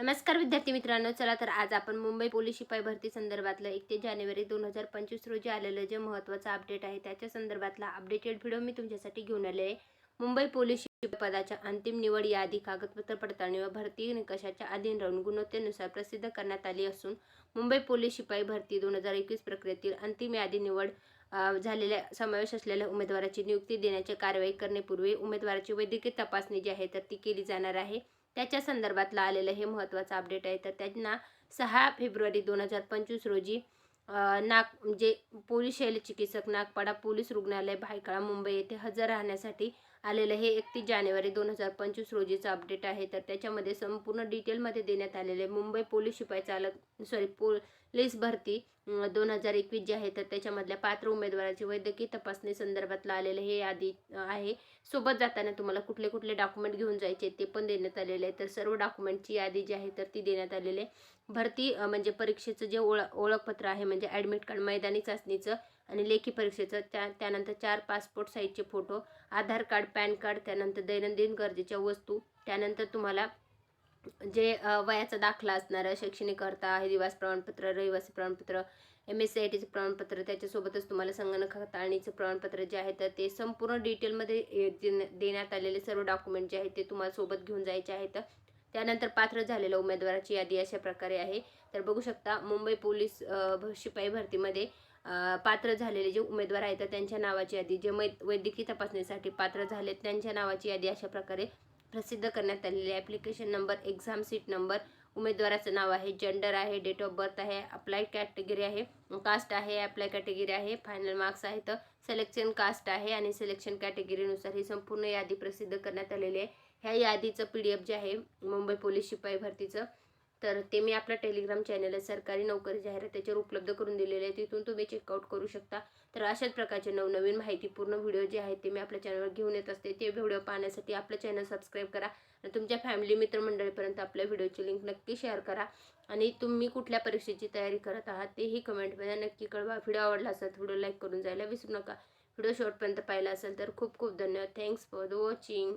नमस्कार विद्यार्थी मित्रांनो चला तर आज आपण मुंबई पोलीस शिपाई भरती संदर्भातलं एक ते जानेवारी दोन हजार पंचवीस रोजी आलेलं जे महत्त्वाचं अपडेट आहे त्याच्या संदर्भातला अपडेटेड व्हिडिओ मी तुमच्यासाठी घेऊन आले आहे. मुंबई पोलीस शिपाई पदाच्या अंतिम निवड यादी कागदपत्र पडताळणी व भरती निकषाच्या अधीन राहून गुणवत्तेनुसार प्रसिद्ध करण्यात आली असून मुंबई पोलीस शिपाई भरती दोन हजार एकवीस प्रक्रियेतील अंतिम यादी निवड झालेल्या समावेश असलेल्या उमेदवाराची नियुक्ती देण्याची कारवाई करण्यापूर्वी उमेदवाराची वैद्यकीय तपासणी जी आहे तर ती केली जाणार आहे. त्याच्या संदर्भातलं आलेलं हे महत्त्वाचं अपडेट आहे. तर त्यांना सहा फेब्रुवारी दोन हजार पंचवीस रोजी नाग जे पोलीस शैलचिकित्सक नागपाडा पोलीस रुग्णालय भायखळा मुंबई येथे हजर राहण्यासाठी आलेलं हे एकतीस जानेवारी दोन हजार पंचवीस रोजीचं अपडेट आहे. तर त्याच्यामध्ये संपूर्ण डिटेलमध्ये देण्यात आलेले मुंबई पोलीस शिपाई चालक सॉरी पोलीस भरती दोन हजार एकवीस जे आहे. तर त्याच्यामधल्या पात्र उमेदवाराची वैद्यकीय तपासणी संदर्भातलं आलेलं हे यादी आहे. सोबत जाताना तुम्हाला कुठले कुठले डॉक्युमेंट घेऊन जायचे ते पण देण्यात आलेले आहे. तर सर्व डॉक्युमेंटची यादी जी आहे तर ती देण्यात आलेली आहे. भरती म्हणजे परीक्षेचं जे ओळख ओळखपत्र आहे म्हणजे ॲडमिट कार्ड मैदानी चाचणीचं आणि लेखी परीक्षेचं त्या त्यानंतर चार पासपोर्ट साईजचे photo Aadhaar card PAN card त्यानंतर दैनंदिन गरजेच्या वस्तू त्यानंतर तुम्हाला जे वयाचा दाखला असणारं शैक्षणिक अर्था दिवास प्रमाणपत्र रहिवासी प्रमाणपत्र एम एस सी आय टीचं प्रमाणपत्र त्याच्यासोबतच तुम्हाला संगणक हाताळणीचं प्रमाणपत्र जे आहे तर ते संपूर्ण डिटेलमध्ये देण्या- देण्यात आलेले सर्व डॉक्युमेंट जे आहेत ते तुम्हाला सोबत घेऊन जायचे आहेत. त्यानंतर पात्र झालेल्या उमेदवाराची यादी अशा प्रकारे आहे. तर बघू शकता मुंबई पोलीस शिपाई भरतीमध्ये पात्र झालेले जे उमेदवार आहेत तर त्यांच्या नावाची यादी जे मै वैद्यकीय तपासणीसाठी पात्र झालेत त्यांच्या नावाची यादी अशा प्रकारे प्रसिद्ध करण्यात आलेली आहे. Application number exam seat number उमेदवाराचं नाव आहे जेंडर आहे डेट ऑफ बर्थ आहे अप्लाय कॅटेगरी आहे कास्ट आहे अप्लाय कॅटेगरी आहे फायनल मार्क्स आहेत सिलेक्शन कास्ट आहे आणि सिलेक्शन कॅटेगरीनुसार ही संपूर्ण यादी प्रसिद्ध करण्यात आलेली आहे. ह्या यादीचं पी डी एफ जे आहे मुंबई पोलीस शिपाई भरतीचं तर ते मी आपल्या टेलिग्राम चॅनल आहे सरकारी नोकरी जाहिरात त्याच्यावर उपलब्ध करून दिलेले आहे तिथून तुम्ही चेकआउट करू शकता. तर अशाच प्रकारचे नवनवीन माहितीपूर्ण व्हिडिओ जे आहेत ते मी आपल्या चॅनलवर घेऊन येत असते. ते व्हिडिओ पाहण्यासाठी आपलं चॅनल सबस्क्राईब करा. आणि तुमच्या फॅमिली मित्रमंडळीपर्यंत आपल्या व्हिडिओची लिंक नक्की शेअर करा. आणि तुम्ही कुठल्या परीक्षेची तयारी करत आहात तेही कमेंटमध्ये नक्की कळवा. व्हिडिओ आवडला असेल व्हिडिओ लाईक करून जायला विसरू नका. व्हिडिओ शॉर्टपर्यंत पाहिला असेल तर खूप खूप धन्यवाद. Thanks for the watching